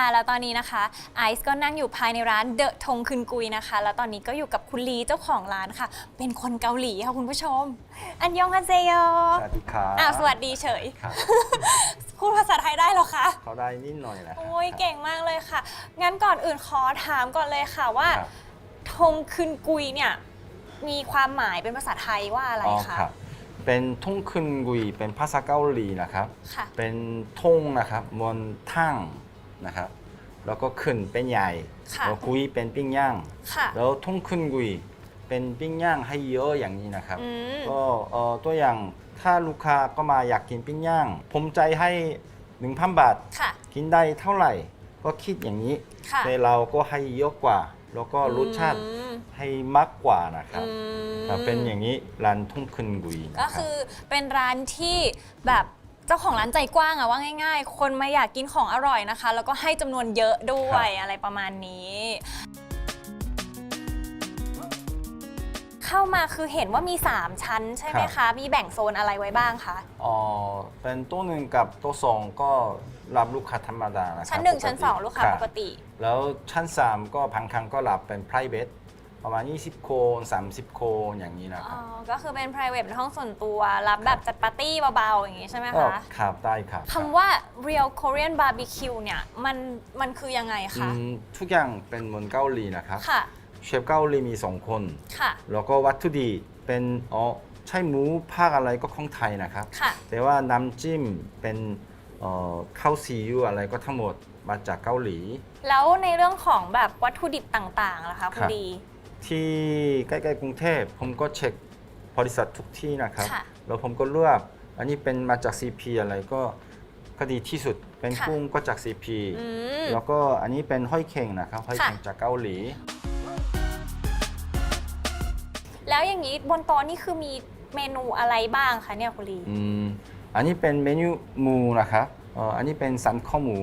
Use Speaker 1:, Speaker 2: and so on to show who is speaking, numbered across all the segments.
Speaker 1: ค่ะแล้วตอนนี้นะคะไอซ์ก็นั่งอยู่ภายในร้านเดอะทงคืนกุยนะคะ แล้วตอนนี้ก็อยู่กับคุณลีเจ้าของร้านค่ะ เป็นคนเกาหลีค่ะคุณผู้ชม อันยองฮันเซโย
Speaker 2: สวัสดีครับ
Speaker 1: อ้าวสวัสดีเฉย
Speaker 2: ครับ
Speaker 1: พูดภาษาไทยได้เหรอคะ
Speaker 2: เขาได้นิดหน่อยนะ
Speaker 1: โอ้ยเก่งมากเลยค่ะ งั้นก่อนอื่นขอถามก่อนเลยค่ะว่า
Speaker 2: ครับ
Speaker 1: ธงคืนกุยเนี่ยมีความหมายเป็นภาษาไทยว่าอะไร
Speaker 2: อ๋อ
Speaker 1: คะ
Speaker 2: ครับเป็นทุ่งขึ้นกุยเป็นภาษาเกาหลีนะครับ
Speaker 1: ค่ะ
Speaker 2: เป็นทุ่งนะครับบนทั่ง นะครับแล้วก็ขึ้นเป็นใหญ่
Speaker 1: ค่ะ
Speaker 2: แล้วกุยเป็นปิ้งย่าง
Speaker 1: ค่ะ
Speaker 2: แล้วทุ่งขึ้นกุยเป็นปิ้งย่างให้เยอะอย่างนี้นะครับ
Speaker 1: อืม
Speaker 2: ก็เอ่อตัวอย่างถ้าลูกค้าก็มาอยากกินปิ้งย่าง ผมใจให้ 1,000 บาท
Speaker 1: ค่ะ
Speaker 2: กินได้เท่าไหร่ ก็คิดอย่างนี้
Speaker 1: ค่ะ
Speaker 2: แต่เราก็ให้เยอะกว่า แล้วก็รสชาติ
Speaker 1: อืม
Speaker 2: ให้มากกว่านะครับ
Speaker 1: อืม
Speaker 2: ครับเป็นอย่างนี้ร้านทุ่งคืนกุยนะ
Speaker 1: ก็
Speaker 2: รับ
Speaker 1: คือเป็นร้านที่แบบ เจ้าของร้านใจกว้างอะว่าง่าย ๆ คนมาอยากกินของอร่อยนะคะ แล้วก็ให้จำนวนเยอะด้วยอะไรประมาณนี้ เข้ามาคือเห็นว่ามี 3 ชั้นใช่ไหมคะมีแบ่งโซนอะไรไว้บ้างคะ
Speaker 2: อ๋อเป็นโต๊ะหนึ่งกับโต๊ะสองก็รับลูกค้าธรรมดานะครับ
Speaker 1: ชั้นหนึ่ง
Speaker 2: ปกติ
Speaker 1: ชั้นสองลูกค้า
Speaker 2: รับ
Speaker 1: ปกติ
Speaker 2: แล้วชั้น 3 ก็พังครั้งก็รับเป็น private ประมาณ 20คน30คนอย่างนี้นะค
Speaker 1: อ๋
Speaker 2: รั
Speaker 1: อ
Speaker 2: บ
Speaker 1: ก็คือเป็น private เป็นห้องส่วนตัว รับแบบจัดปาร์ตี้เบาๆ อย่างงี้ใช่ไหม
Speaker 2: ก็
Speaker 1: คะ
Speaker 2: ครับได้ครับ
Speaker 1: คำว่า real Korean barbecue เนี่ยมันมันคือยังไง
Speaker 2: อื
Speaker 1: คะ
Speaker 2: มทุกอย่างเป็นเหมือนเกาหลีนะครับ
Speaker 1: ค่ะ
Speaker 2: เชฟเกาหลีมีสองคน
Speaker 1: ค่ะ
Speaker 2: แล้วก็วัตถุดิบเป็นอ๋อใช่หมูภาคอะไรก็ของไทยนะครับ
Speaker 1: ค่ะ
Speaker 2: แต่ว่าน้ำจิ้มเป็นเอ่อข้าวซีอิ๊วอะไรก็ทั้งหมดมาจากเกาหลี
Speaker 1: แล้วในเรื่องของแบบวัตถุดิบต่างๆล่ะคะคุณ
Speaker 2: ครับ
Speaker 1: ดี
Speaker 2: ที่ใกล้ๆกรุงเทพผมก็เช็คบริษัททุกที่นะครับ
Speaker 1: ค่ะ
Speaker 2: แล้วผมก็เลือกอันนี้เป็นมาจาก CP อะไรก็ก็ดีที่สุดเป็น
Speaker 1: ค่ะ
Speaker 2: กุ้งก็จาก CP
Speaker 1: อืม
Speaker 2: แล้วก็อันนี้เป็นห้อยเข่งนะครับห้อยเข่ง
Speaker 1: ค่ะ
Speaker 2: จากเกาหลี
Speaker 1: แล้วอย่างนี้บนโต๊ะนี่คือมีเมนูอะไรบ้างคะเนี่ยคุณลี
Speaker 2: อืมอันนี้เป็นเมนูหมูนะครับเอ่ออันนี้เป็นสันข้าวหมู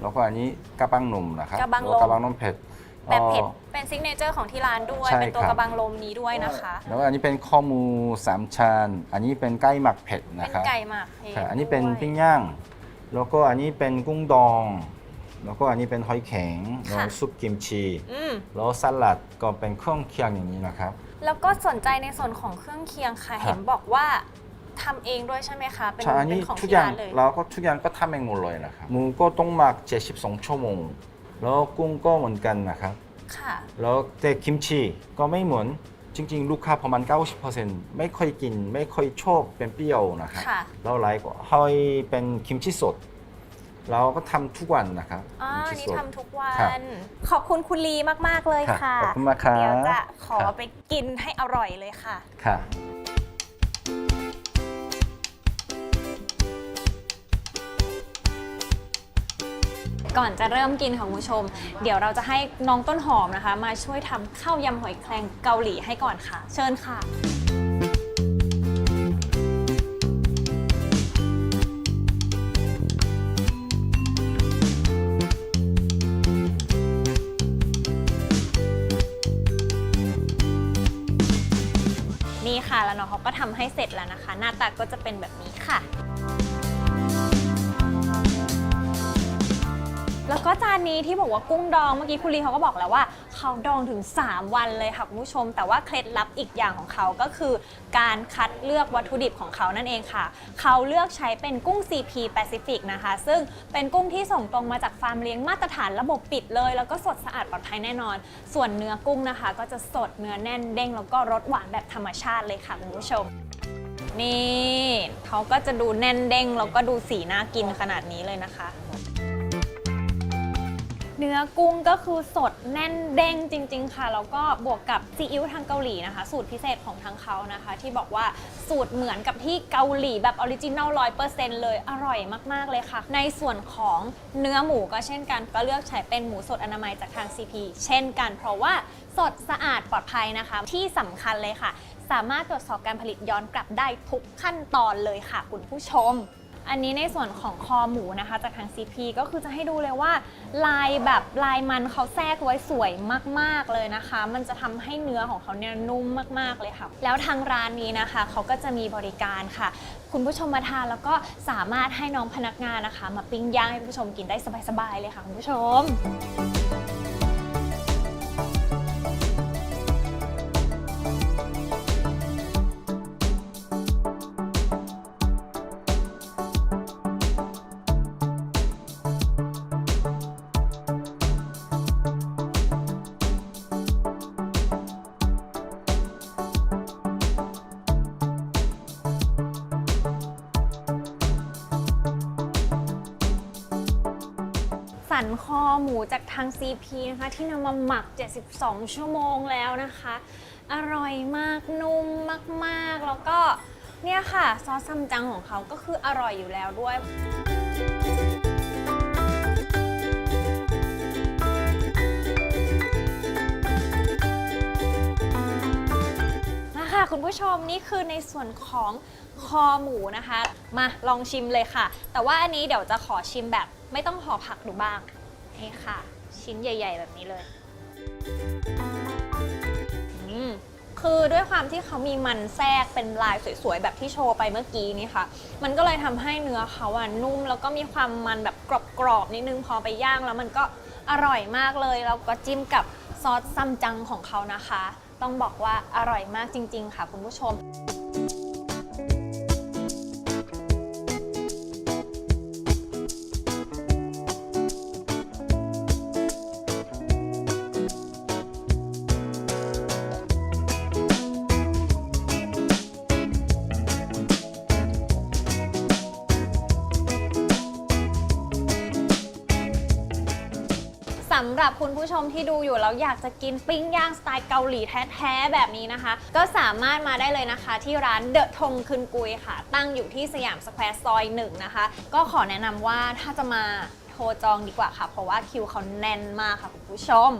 Speaker 2: แล้วก็อันนี้กระบังนมนะครับ
Speaker 1: กระบังลม
Speaker 2: แล้วกระบังนมเผ็ด
Speaker 1: แบบเผ็ด
Speaker 2: อ่อ
Speaker 1: เป็นซิกเนเจอร์ของที่ร้านด้วย
Speaker 2: ใช่
Speaker 1: เป็นตัว
Speaker 2: ครับ
Speaker 1: กระบังลมนี้ด้วยนะคะ
Speaker 2: แล้วก็อันนี้เป็นข้าวหมูสามชั้นอันนี้เป็นไก่หมักเผ็ด
Speaker 1: เป็
Speaker 2: นะ
Speaker 1: น
Speaker 2: ครับ
Speaker 1: ไก่หมักเใช่
Speaker 2: อันนี้เป็น
Speaker 1: ด้วย
Speaker 2: ปิ้งย่าง แล้วก็อันนี้เป็นกุ้งดอง แล้วก็อันนี้เป็นหอยแข็งแล้วซุปกิมชี
Speaker 1: อืม
Speaker 2: แล้วสลัดก็เป็นเครื่องเคียงอย่างนี้นะครับ
Speaker 1: แล้วก็สนใจในส่วนของเครื่องเคียงค่ะ
Speaker 2: ครับ
Speaker 1: เห็นบอกว่าทำเองด้วยใช่ไหมคะ เป็น
Speaker 2: ใช่อัน
Speaker 1: เป็
Speaker 2: นี้
Speaker 1: นของ
Speaker 2: ทุก
Speaker 1: ที่
Speaker 2: อย่าง
Speaker 1: ร้านเลย
Speaker 2: เราก็ทุกอย่างก็ทำเองหมดเลยนะครับหมูก็ต้องหมัก 72 ชั่วโมง แล้วกุ้งก็เหมือนกันนะครับ
Speaker 1: ค่ะ
Speaker 2: แล้วแต่กิมชีก็ไม่เหมือนจริงๆ ลูกค้าประมาณ 90%ไม่ค่อยกิน ไม่ค่อยชอบเป็นเปรี้ยวนะครับ
Speaker 1: ค่ะ
Speaker 2: แล้วหลายก็ให้เป็นกิมชีสด เราก็ทำทุกวันนะครับ
Speaker 1: อ๋อ
Speaker 2: กิ
Speaker 1: อัน
Speaker 2: ม
Speaker 1: นี่
Speaker 2: ชีสด
Speaker 1: ทำทุกวั
Speaker 2: ครับ
Speaker 1: น ขอบคุณคุณลีมาก ๆ เลย
Speaker 2: ครับ
Speaker 1: ค่ะ
Speaker 2: ขอบคุณมากครับ
Speaker 1: เดี๋ยวจะขอ
Speaker 2: ครับ
Speaker 1: ไปกินให้อร่อยเลยค่ะ
Speaker 2: ค่ะ
Speaker 1: ก่อนจะเริ่มกินค่ะคุณผู้ชม เดี๋ยวเราจะให้น้องต้นหอมนะคะ มาช่วยทำข้าวยำหอยแครงเกาหลีให้ก่อนค่ะ เชิญค่ะนี่ค่ะแล้วน้องเขาก็ทำให้เสร็จแล้วนะคะ หน้าตาก็จะเป็นแบบนี้ค่ะ จานนี้ที่บอกว่ากุ้งดองเมื่อกี้คุณลีเขาก็บอกแล้วว่าเขาดองถึง 3 วันเลยค่ะคุณผู้ชม แต่ว่าเคล็ดลับอีกอย่างของเขาก็คือ การคัดเลือกวัตถุดิบของเขานั่นเองค่ะ เขาเลือกใช้เป็นกุ้ง CP Pacific นะคะ ซึ่งเป็นกุ้งที่ส่งตรงมาจากฟาร์มเลี้ยงมาตรฐานระบบปิดเลย แล้วก็สดสะอาดปลอดภัยแน่นอน ส่วนเนื้อกุ้งนะคะ ก็จะสดเนื้อแน่นเด้งแล้วก็รสหวานแบบธรรมชาติเลยค่ะคุณผู้ชมนี่เขาก็จะดูแน่นเด้งแล้วก็ดูสีน่ากินขนาดนี้เลยนะคะ เนื้อกุ้งก็คือสดแน่นเด้งจริง ๆ ค่ะ แล้วก็บวกกับซีอิ๊วทางเกาหลีนะคะ สูตรพิเศษของทางเขานะคะ ที่บอกว่าสูตรเหมือนกับที่เกาหลีแบบออริจินัลร้อยเปอร์เซ็นต์เลยอร่อยมาก ๆ เลยค่ะ ในส่วนของเนื้อหมูก็เช่นกัน ก็เลือกใช้เป็นหมูสดอนามัยจากทาง CP เช่นกัน เพราะว่าสดสะอาดปลอดภัยนะคะ ที่สำคัญเลยค่ะ สามารถตรวจสอบการผลิตย้อนกลับได้ทุกขั้นตอนเลยค่ะ คุณผู้ชม อันนี้ในส่วนของคอหมูนะคะจากทาง CP ก็คือจะให้ดูเลยว่า ลายแบบลายมันเขาแทรกไว้สวยมาก ๆ เลยนะคะ มันจะทำให้เนื้อของเขาเนี่ยนุ่มมาก ๆ เลยค่ะ แล้วทางร้านนี้นะคะ เขาก็จะมีบริการค่ะ คุณผู้ชมมาทานแล้วก็สามารถให้น้องพนักงานนะคะ มาปิ้งย่างให้คุณผู้ชมกินได้สบาย ๆ เลยค่ะคุณผู้ชม สันคอหมูจากทาง CP นะคะที่นำมาหมัก 72 ชั่วโมงแล้วนะคะ อร่อยมากนุ่มมากๆ แล้วก็เนี่ยค่ะ ซอสซัมจังของเขาก็คืออร่อยอยู่แล้วด้วยมาค่ะคุณผู้ชมนี่คือในส่วนของ คอหมูนะคะ มาลองชิมเลยค่ะ แต่ว่าอันนี้เดี๋ยวจะขอชิมแบบไม่ต้องห่อผักดูบ้างนี่ค่ะ ชิ้นใหญ่ ๆ แบบนี้เลยคือด้วยความที่เขามีมันแทรกเป็นลายสวยๆ แบบที่โชว์ไปเมื่อกี้นี่ค่ะ มันก็เลยทำให้เนื้อเขาอะนุ่ม แล้วก็มีความมันแบบกรอบๆนิดนึงพอไปย่างแล้วมันก็อร่อยมากเลยแล้วก็จิ้มกับซอสซัมจังของเขานะคะ ต้องบอกว่าอร่อยมากจริง ๆ ค่ะคุณผู้ชม สำหรับคุณผู้ชมที่ดูอยู่แล้วอยากจะกินปิ้งย่างสไตล์เกาหลีแท้ๆแบบนี้นะคะ ก็สามารถมาได้เลยนะคะ ที่ร้านเดอะทงคืนกุยค่ะ ตั้งอยู่ที่สยามสแควร์ซอยหนึ่งนะคะ ก็ขอแนะนำว่าถ้าจะมาโทรจองดีกว่าค่ะ เพราะว่าคิวเขาแน่นมากค่ะคุณผู้ชม